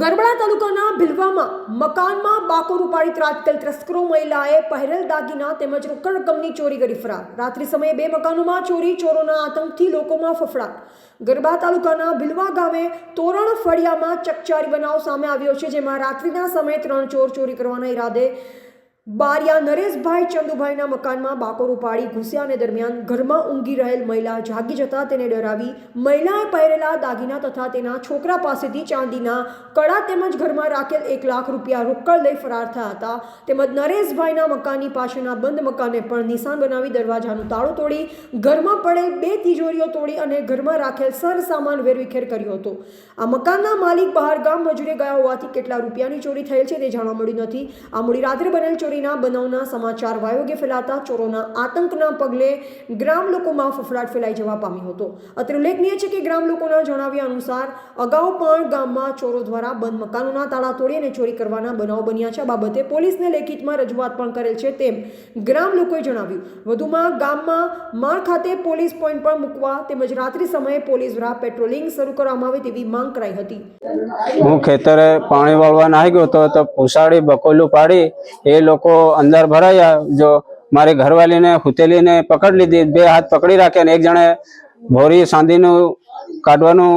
ગરબડા તાલુકાના ભિલવામાં મકાનમાં બાકોર ઉપાડી ત્રાટકેલ તસ્કરો મહિલાએ પહેરેલ દાગીના તેમજ રોકડ રકમની ચોરી કરી ફરાર. રાત્રિ સમયે બે મકાનોમાં ચોરી, ચોરોના આતંકથી લોકોમાં ફફડાટ. ગરબા તાલુકાના ભિલવા ગામે તોરણ ફળિયામાં ચકચારી બનાવ સામે આવ્યો છે, જેમાં રાત્રિના સમયે ત્રણ ચોર ચોરી કરવાના ઈરાદે બારિયા નરેશભાઈ ચંદુભાઈના મકાનમાં બાકોર ઉપાડી ઘૂસ્યા અને દરમિયાન ઘરમાં ઊંઘી રહેલ મહિલા જાગી જતા તેને ડરાવી મહિલાએ પહેરેલા દાગીના તથા તેના છોકરા પાસેથી ચાંદીના કડા તેમજ ઘરમાં રાખેલ એક લાખ રૂપિયા રોકડ લઈ ફરાર થયા હતા. તેમજ નરેશભાઈના મકાનની પાસેના બંધ મકાને પણ નિશાન બનાવી દરવાજાનું તાળું તોડી, ઘરમાં પડેલ બે તિજોરીઓ તોડી અને ઘરમાં રાખેલ સર સામાન વેરવિખેર કર્યો હતો. આ મકાનના માલિક બહાર ગામ મજૂરે ગયા હોવાથી કેટલા રૂપિયાની ચોરી થયેલ છે તે જાણવા મળ્યું નથી. આ મોડી રાત્રે બનેલ ચોરીના બનાવના સમાચાર વાયોગે ફેલાતા ચોરોના આતંકના પગલે ગ્રામ લોકોમાં ફફડાટ ફેલાઈ જવા પામ્યો હતો. અત્રે ઉલ્લેખનીય છે કે ગ્રામ લોકોના જણાવ્યા અનુસાર અગાઉ પણ ગામમાં ચોરો દ્વારા બંધ મકાનોના તાળા તોડી અને ચોરી કરવાના બનાવ બન્યા છે. બાબતે પોલીસને લેખિતમાં રજૂઆત પણ કરેલ છે તેમ ગ્રામ લોકોએ જણાવ્યું. વધુમાં ગામમાં માળ ખાતે પોલીસ પોઈન્ટ પણ મૂકવા તેમજ રાત્રિ સમયે પોલીસ દ્વારા પેટ્રોલિંગ શરૂ કરવામાં આવે તેવી માંગ કરાઈ હતી. હું ખેતરે પાણી વાળવા નાહી ગયો તો પૂસાડી બકોલું પાડી, એ લોકો અંદર ભરાયા, જો મારી ઘરવાલીને હુતેલીને પકડ લીધી, બે હાથ પકડી રાખ્યા ને એક જણે ભોરી સાંધીનું કાઢવાનું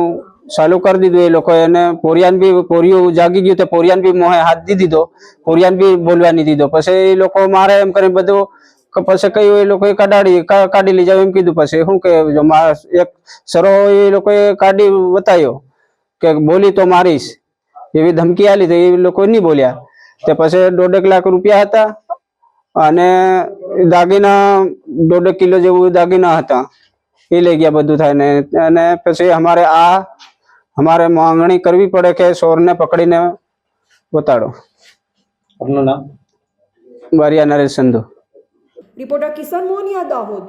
ચાલુ કરી દીધું. એ લોકો એને પોરિયાન બી પોરિયું જાગી ગયું તો પોરિયાન બી મોહે હાથ દી દીધો, પોરિયાન બી બોલવા નહીં દીધો. પછી એ લોકો મારે એમ કરીને બધું પછી કયું એ લોકોએ કઢાડી કાઢી લઈ જાવ એમ કીધું. પછી શું કે જો એક સરો એ લોકોએ કાઢી બતાવ્યો કે બોલી તો મારીશ. એવી ધમકી આલી તો એ લોકો નહીં બોલ્યા. તે પછી દોઢેક લાખ રૂપિયા હતા અને દાગીના દોઢેક કિલો જેવું દાગીના હતા. એ લઈ ગયા બધું થાય ને અને પછી અમારે આ અમારે માંગણી કરવી પડે કે ચોરને પકડીને બતાડો આપનું નામ? બારિયા નરેશ સંધુ. રિપોર્ટર કિશન મોનિયા દાહોદ.